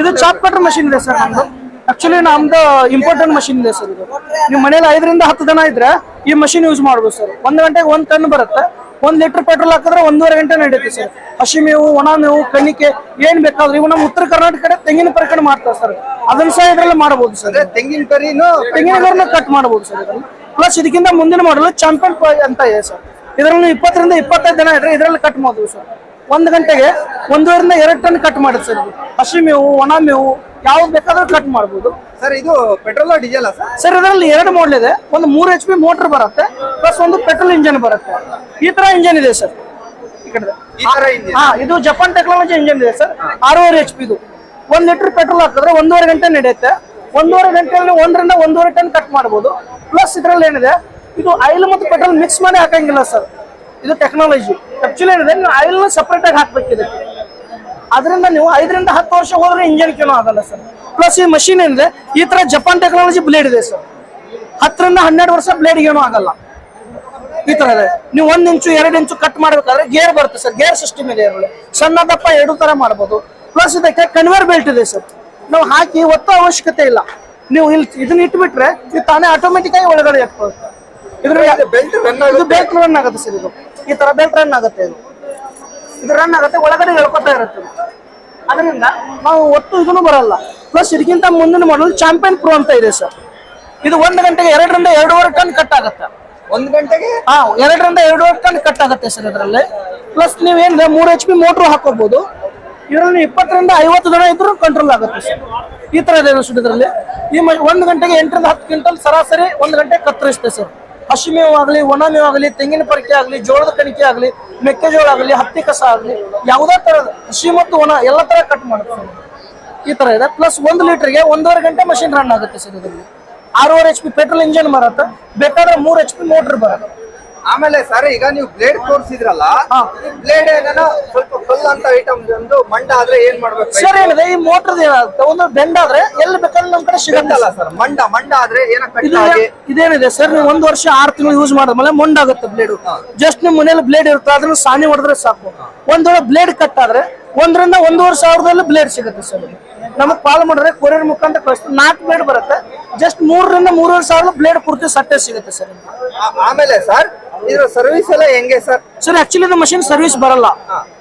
ಇದು chop cutter machine ಇದೆ sir ನಮ್ದು. ಆಕ್ಚುಲಿ ನಮ್ದು ಇಂಪಾರ್ಟೆಂಟ್ ಮಷಿನ್ ಇದೆ ಸರ್ ಇದು. ನೀವು ಮನೇಲಿ ಐದರಿಂದ ಹತ್ತು ಜನ ಇದ್ರೆ ಈ ಮಷಿನ್ ಯೂಸ್ ಮಾಡ್ಬೋದು ಸರ್. ಒಂದ್ ಗಂಟೆಗೆ ಒಂದ್ ಟನ್ ಬರುತ್ತೆ. ಒಂದ್ ಲೀಟರ್ ಪೆಟ್ರೋಲ್ ಹಾಕಿದ್ರೆ ಒಂದೂವರೆ ಗಂಟೆ ನಡೆಯುತ್ತೆ ಸರ್. ಹಸಿ ಮೇವು ಒಣ ಮೇವು ಕಣಿಕೆ ಏನ್ ಬೇಕಾದ್ರೂ. ಇವು ನಮ್ಮ ಉತ್ತರ ಕರ್ನಾಟಕ ಕಡೆ ತೆಂಗಿನ ಪರಿಕಡೆ ಮಾಡ್ತಾರೆ ಸರ್. ಅದನ್ನ ಸಹ ಇದ್ರಲ್ಲಿ ಮಾಡಬಹುದು ಸರ್. ತೆಂಗಿನ ಕರಿನು ತೆಂಗಿನಗರನ್ನ ಕಟ್ ಮಾಡಬಹುದು ಸರ್ ಇದನ್ನ. ಪ್ಲಸ್ ಇದಕ್ಕಿಂತ ಮುಂದಿನ ಮಾಡಲು ಚಾಂಪಿಯನ್ ಅಂತ ಇದೆ ಸರ್. ಇದರಲ್ಲಿ ಇಪ್ಪತ್ತರಿಂದ ಇಪ್ಪತ್ತೈದು ಜನ ಇದ್ರೆ ಇದರಲ್ಲಿ ಕಟ್ ಮಾಡಬಹುದು ಸರ್. ಒಂದು ಗಂಟೆಗೆ ಒಂದೂವರಿಂದ ಎರಡು ಟನ್ ಕಟ್ ಮಾಡುತ್ತೆ ಸರ್ ಇದು. ಹಸಿ ಮೇವು ಒಣ ಮೇವು ಯಾವ್ದು ಬೇಕಾದ್ರೂ ಕಟ್ ಮಾಡಬಹುದು ಸರ್ ಇದು ಪೆಟ್ರೋಲ್ ಡೀಸೆಲ್ ಸರ್ ಇದರಲ್ಲಿ ಎರಡು ಮಾಡಲ್ ಇದೆ. ಒಂದು ಮೂರು ಎಚ್ ಪಿ ಮೋಟರ್ ಬರುತ್ತೆ ಪ್ಲಸ್ ಒಂದು ಪೆಟ್ರೋಲ್ ಇಂಜಿನ್ ಬರುತ್ತೆ. ಈ ತರ ಇಂಜಿನ್ ಇದೆ ಸರ್ ಈ ಕಡೆ ಹಾ ಇದು ಜಪಾನ್ ಟೆಕ್ನಾಲಜಿ ಇಂಜಿನ್ ಇದೆ ಸರ್ ಆರೂವರೆ ಎಚ್ ಪಿ ಇದು. ಒಂದ್ ಲೀಟರ್ ಪೆಟ್ರೋಲ್ ಹಾಕಿದ್ರೆ ಒಂದೂವರೆ ಗಂಟೆ ನಡೆಯುತ್ತೆ. ಒಂದೂವರೆ ಗಂಟೆಯಲ್ಲಿ ಒಂದರಿಂದ ಒಂದೂವರೆ ಟನ್ ಕಟ್ ಮಾಡಬಹುದು ಪ್ಲಸ್ ಇದ್ರಲ್ಲಿ ಏನಿದೆ ಇದು ಆಯಿಲ್ ಮತ್ತು ಪೆಟ್ರೋಲ್ ಮಿಕ್ಸ್ ಮಾಡಿ ಹಾಕಂಗಿಲ್ಲ ಸರ್ ಇದು ಟೆಕ್ನಾಲಜಿ ಆಕ್ಚುಲಿ ಏನಿದೆ ನೀವು ಆಯಿಲ್ ಸಪರೇಟ್ ಆಗಿ ಹಾಕ್ಬೇಕು ಇದಕ್ಕೆ ಅದರಿಂದ ನೀವು ಐದರಿಂದ ಹತ್ತು ವರ್ಷ ಹೋದ್ರೆ ಇಂಜಿನ್ ಏನೋ ಆಗಲ್ಲ ಸರ್. ಪ್ಲಸ್ ಈ ಮಷಿನ್ ಏನಿದೆ ಈ ತರ ಜಪಾನ್ ಟೆಕ್ನಾಲಜಿ ಬ್ಲೇಡ್ ಇದೆ ಸರ್. ಹತ್ತರಿಂದ ಹನ್ನೆರಡು ವರ್ಷ ಬ್ಲೇಡ್ ಏನೂ ಆಗಲ್ಲ. ಈ ತರ ಇದೆ. ನೀವು ಒಂದ್ ಇಂಚು ಎರಡು ಇಂಚು ಕಟ್ ಮಾಡ್ಬೇಕಾದ್ರೆ ಗೇರ್ ಬರುತ್ತೆ ಸರ್. ಗೇರ್ ಸಿಸ್ಟಮ್ ಇದೆ ಇದರಲ್ಲಿ ಸಣ್ಣ ದಪ್ಪ ಎರಡು ತರ ಮಾಡ್ಬೋದು. ಪ್ಲಸ್ ಇದಕ್ಕೆ ಕನ್ವೇರ್ ಬೆಲ್ಟ್ ಇದೆ ಸರ್. ನಾವು ಹಾಕಿ ಒತ್ತೋ ಅವಶ್ಯಕತೆ ಇಲ್ಲ. ನೀವು ಇಲ್ಲಿ ಇದನ್ನ ಇಟ್ಬಿಟ್ರೆ ಇದು ತಾನೇ ಆಟೋಮೆಟಿಕ್ ಆಗಿ ಒಳಗಡೆ ಇದು ಬೆಲ್ಟ್ ರನ್ ಆಗುತ್ತೆ ಸರ್ ಇದು. ಈ ತರ ಬೆಲ್ಟ್ ರನ್ ಆಗುತ್ತೆ ಇದು. ಇದು ರನ್ ಆಗುತ್ತೆ ಒಳಗಡೆ ಹೇಳ್ಕೊತಾ ಇರುತ್ತೆ. ಅದರಿಂದ ನಾವು ಒತ್ತು ಇದನ್ನು ಬರಲ್ಲ. ಪ್ಲಸ್ ಇದಕ್ಕಿಂತ ಮುಂದಿನ ಮಾಡಲ್ ಚಾಂಪಿಯನ್ ಪ್ರೋ ಅಂತ ಇದೆ ಸರ್ ಇದು ಒಂದು ಗಂಟೆಗೆ ಎರಡರಿಂದ ಎರಡೂವರೆ ಟನ್ ಕಟ್ ಆಗುತ್ತೆ. ಒಂದು ಗಂಟೆಗೆ? ಹಾ ಎರಡರಿಂದ ಎರಡೂವರೆ ಟನ್ ಕಟ್ ಆಗುತ್ತೆ ಸರ್ ಇದರಲ್ಲಿ. ಪ್ಲಸ್ ನೀವೇನಿದೆ ಮೂರು ಎಚ್ ಪಿ ಮೋಟ್ರ್ ಹಾಕೋಬಹುದು ಇದರಲ್ಲಿ ಇಪ್ಪತ್ತರಿಂದ ಐವತ್ತು ಜನ ಇದ್ರು ಕಂಟ್ರೋಲ್ ಆಗುತ್ತೆ ಸರ್ ಈ ತರ ಇದೆ ಸರ್ ಇದರಲ್ಲಿ. ಈ ಒಂದು ಗಂಟೆಗೆ ಎಂಟರಿಂದ ಹತ್ತು ಕ್ವಿಂಟಲ್ ಸರಾಸರಿ ಒಂದು ಗಂಟೆ ಕತ್ತರಿಸುತ್ತೆ ಸರ್ ಹಸಿ ಮೇವು ಆಗಲಿ ಒಣ ಮೇವು ಆಗಲಿ ತೆಂಗಿನ ಪರಿಕೆ ಆಗಲಿ ಜೋಳದ ಕಣಿಕೆ ಆಗಲಿ ಮೆಕ್ಕೆಜೋಳ ಆಗಲಿ ಹತ್ತಿ ಕಸ ಆಗಲಿ ಯಾವುದೇ ತರದ ಹಸಿ ಮತ್ತು ಒಣ ಎಲ್ಲ ತರ ಕಟ್ ಮಾಡುತ್ತೆ ಈ ತರ ಇದೆ. ಪ್ಲಸ್ ಒಂದು ಲೀಟರ್ಗೆ ಒಂದೂವರೆ ಗಂಟೆ ಮಷಿನ್ ರನ್ ಆಗುತ್ತೆ ಸರ್ ಇದರಲ್ಲಿ. ಆರೂವರೆ ಎಚ್ ಪಿ ಪೆಟ್ರೋಲ್ ಇಂಜಿನ್ ಬರುತ್ತೆ ಬೇಕಾದ್ರೆ ಮೂರ್ ಎಚ್ ಪಿ ಮೋಟರ್ ಬರುತ್ತೆ. ಆಮೇಲೆ ಸರ್ ಈಗ ನೀವು ಬ್ಲೇಡ್ ತೋರಿಸಿದ್ರಲ್ಲ. ಬ್ಲೇಡ್ ಕಲ್ಲು ಅಂತ ಐಟಮ್ ಒಂದು ಮಂಡ ಆದ್ರೆ ಏನ್ ಮಾಡ್ಬೇಕು? ಸರ್ ಏನಿದೆ? ಈ ಮೋಟರ್ ಒಂದು ಬೆಂಡ್ ಆದ್ರೆ ಎಲ್ಲಿ ಬೇಕಾದ್ರೆ ನಮ್ ಕಡೆ ಸಿಗತ್ತಲ್ಲ ಸರ್ ಮಂಡ ಮಂಡ ಆದ್ರೆ ಏನ ಇದು ಕಟ್ಟಾಗಿ ಇದೇನಿದೆ ಸರ್ ನೀವು ಒಂದ್ ವರ್ಷ ಆರ್ ತಿಂಗಳು ಯೂಸ್ ಮಾಡಿದ್ಮೇಲೆ ಮೊಂಡಾಗುತ್ತೆ ಬ್ಲೇಡ್ ಜಸ್ಟ್ ನಿಮ್ ಮನೇಲಿ ಬ್ಲೇಡ್ ಇರುತ್ತೆ? ಅದನ್ನ ಸಾನಿ ಹೊಡೆದ್ರೆ ಸಾಕು. ಒಂದ್ ವೇಳೆ ಬ್ಲೇಡ್ ಕಟ್ ಆದ್ರೆ ಒಂದರಿಂದ ಒಂದೂವರೆ ಸಾವಿರದಲ್ಲಿ ಬ್ಲೇಡ್ ಸಿಗುತ್ತೆ ಸರ್ ನಮಗ್. ಕಾಲ್ ಮಾಡಿದ್ರೆ ಕೊರಿಯರ್ ಮುಖಾಂತರ ಕಳಿಸ್ತೀವಿ. ನಾಲ್ಕು ಬ್ಲೇಡ್ ಬರುತ್ತೆ. ಜಸ್ಟ್ ಮೂರರಿಂದ ಮೂರುವರೆ ಸಾವಿರ ಬ್ಲೇಡ್ ಪೂರ್ತಿ ಸಟ್ಟೆ ಸಿಗುತ್ತೆ ಸರ್ ಆಮೇಲೆ ಸರ್ ಇದ್ರ ಸರ್ವಿಸ್ ಎಲ್ಲ ಹೆಂಗೆ ಸರ್ ಸರ್ ಆಕ್ಚುಲಿ ಇದು ಮಷಿನ್ ಸರ್ವಿಸ್ ಬರಲ್ಲ.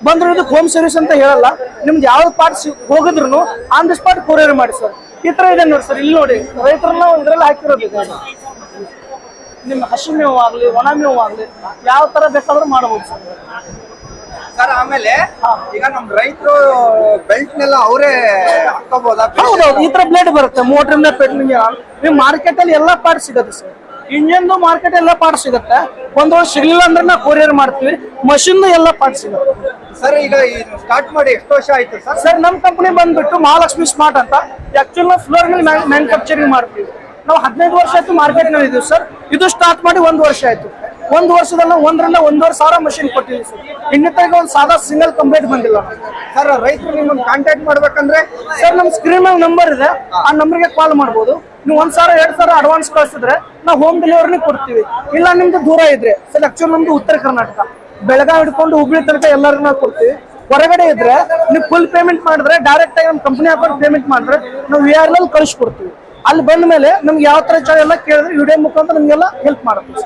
ಬಂದ್ರೆ ಇದಕ್ಕೆ ಹೋಮ್ ಸರ್ವಿಸ್ ಅಂತ ಹೇಳಲ್ಲ. ನಿಮ್ದು ಯಾವ್ದು ಪಾರ್ಟ್ಸ್ ಹೋಗಿದ್ರು ಆನ್ ದಿ ಸ್ಪಾಟ್ ಕೊರಿಯರ್ ಮಾಡಿ ಸರ್ ಈ ತರ ಇದೆ ನೋಡಿ ಸರ್ ಇಲ್ಲಿ ನೋಡಿ. ರೈತರನ್ನ ಇದ್ರಲ್ಲಿ ಹಾಕಿರೋದು ನಿಮ್ ನಿಮ್ಮ ಹಸಿ ಮೇವು ಆಗ್ಲಿ ಒಣ ಮೇವು ಆಗ್ಲಿ ಯಾವ ತರ ಬೇಕಾದ್ರೂ ಮಾಡಬಹುದು ಸರ್ ಸರ್ ಆಮೇಲೆ ಈಗ ನಮ್ ರೈತರು ಬೆಲ್ಟ್ ನೆಲ್ಲ ಅವರೇ ಹಾಕೋಬಹುದಾ ಹೌದೌದು ಈ ತರ ಬ್ಲೇಡ್ ಬರುತ್ತೆ. ಮೋಟ್ರಿಂದ ಪೆಟ್ರೋಲ್ ನೀವು ಮಾರ್ಕೆಟ್ ಅಲ್ಲಿ ಎಲ್ಲಾ ಪಾರ್ಟ್ ಸಿಗುತ್ತೆ ಸರ್ ಇಂಜಿನ್ ಮಾರ್ಕೆಟ್ ಎಲ್ಲ ಪಾರ್ಟ್ ಸಿಗುತ್ತೆ. ಒಂದು ವರ್ಷ ಸಿಗ್ಲಿಲ್ಲ ಅಂದ್ರೆ ನಾವು ಕೊರಿಯರ್ ಮಾಡ್ತೀವಿ. ಮಷಿನ್ ಎಲ್ಲ ಪಾರ್ಟ್ ಸಿಗುತ್ತೆ. ಸರ್ ಈಗ ಸ್ಟಾರ್ಟ್ ಮಾಡಿ ಎಷ್ಟು ವರ್ಷ ಆಯ್ತು ಸರ್? ಸರ್ ನಮ್ಮ ಕಂಪನಿ ಬಂದ್ಬಿಟ್ಟು ಮಹಾಲಕ್ಷ್ಮಿ ಸ್ಮಾರ್ಟ್ ಅಂತ. ಆಕ್ಚುಲ್ ನಾವು ಫ್ಲೋರ್ ಮೇಲೆ ಮ್ಯಾನುಫ್ಯಾಕ್ಚರಿಂಗ್ ಮಾಡ್ತೀವಿ. ನಾವು ಹದಿನೈದು ವರ್ಷ ಆಯ್ತು ಮಾರ್ಕೆಟ್ನಲ್ಲಿ ಇದೀವಿ ಸರ್. ಇದು ಸ್ಟಾರ್ಟ್ ಮಾಡಿ ಒಂದು ವರ್ಷ ಆಯ್ತು. ಒಂದು ವರ್ಷದಲ್ಲ ಒಂದರಿಂದ ಒಂದೂವರೆ ಸಾವಿರ ಮಷಿನ್ ಕೊಟ್ಟಿದ್ದೀವಿ ಸರ್. ಇನ್ನಿತರಿಗೆ ಒಂದು ಸಾದಾ ಸಿಂಗಲ್ ಕಂಪ್ಲೇಂಟ್ ಬಂದಿಲ್ಲ. ಸರ್ ರೈತರು ನಿಮ್ಮನ್ನು ಕಾಂಟ್ಯಾಕ್ಟ್ ಮಾಡ್ಬೇಕಂದ್ರೆ ಸರ್ ನಮ್ಮ ಸ್ಕ್ರೀನ್ ಮೇಲೆ ನಂಬರ್ ಇದೆ. ಆ ನಂಬರ್ಗೆ ಕಾಲ್ ಮಾಡ್ಬೋದು. ನೀವು ಒಂದ್ ಸಾವಿರ, ಎರಡ್ ಸಾವಿರ ಅಡ್ವಾನ್ಸ್ ಕಳ್ಸಿದ್ರೆ ನಾವು ಹೋಮ್ ಡೆಲಿವರಿ ಕೊಡ್ತೀವಿ. ಇಲ್ಲ ನಿಮ್ದು ದೂರ ಇದ್ರೆ ಸರ್ ಆಕ್ಚುಲ್ ನಮ್ದು ಉತ್ತರ ಕರ್ನಾಟಕ. ಬೆಳಗಾವಿ ಹಿಡ್ಕೊಂಡು ಹುಬ್ಳಿ ತನಕ ಎಲ್ಲರಿಗೂ ನಾವು ಕೊಡ್ತೀವಿ. ಹೊರಗಡೆ ಇದ್ರೆ ನೀವು ಫುಲ್ ಪೇಮೆಂಟ್ ಮಾಡಿದ್ರೆ ಡೈರೆಕ್ಟ್ ಆಗಿ ನಮ್ಮ ಕಂಪನಿ ಅಕೌಂಟ್ ಪೇಮೆಂಟ್ ಮಾಡಿದ್ರೆ ನಾವು ವಿ ಆರ್ ಎಲ್ ಕಳಿಸ್ಕೊಡ್ತೀವಿ ಅಲ್ಲಿ ಬಂದ ಮೇಲೆ ನಮ್ಗೆ ಯಾವ ತರ ಎಲ್ಲ ಕೇಳಿದ್ರೆ ವಿಡಿಯೋ ಮುಖಾಂತರ ನಿಮ್ಗೆಲ್ಲ ಹೆಲ್ಪ್ ಮಾಡುತ್ತೆ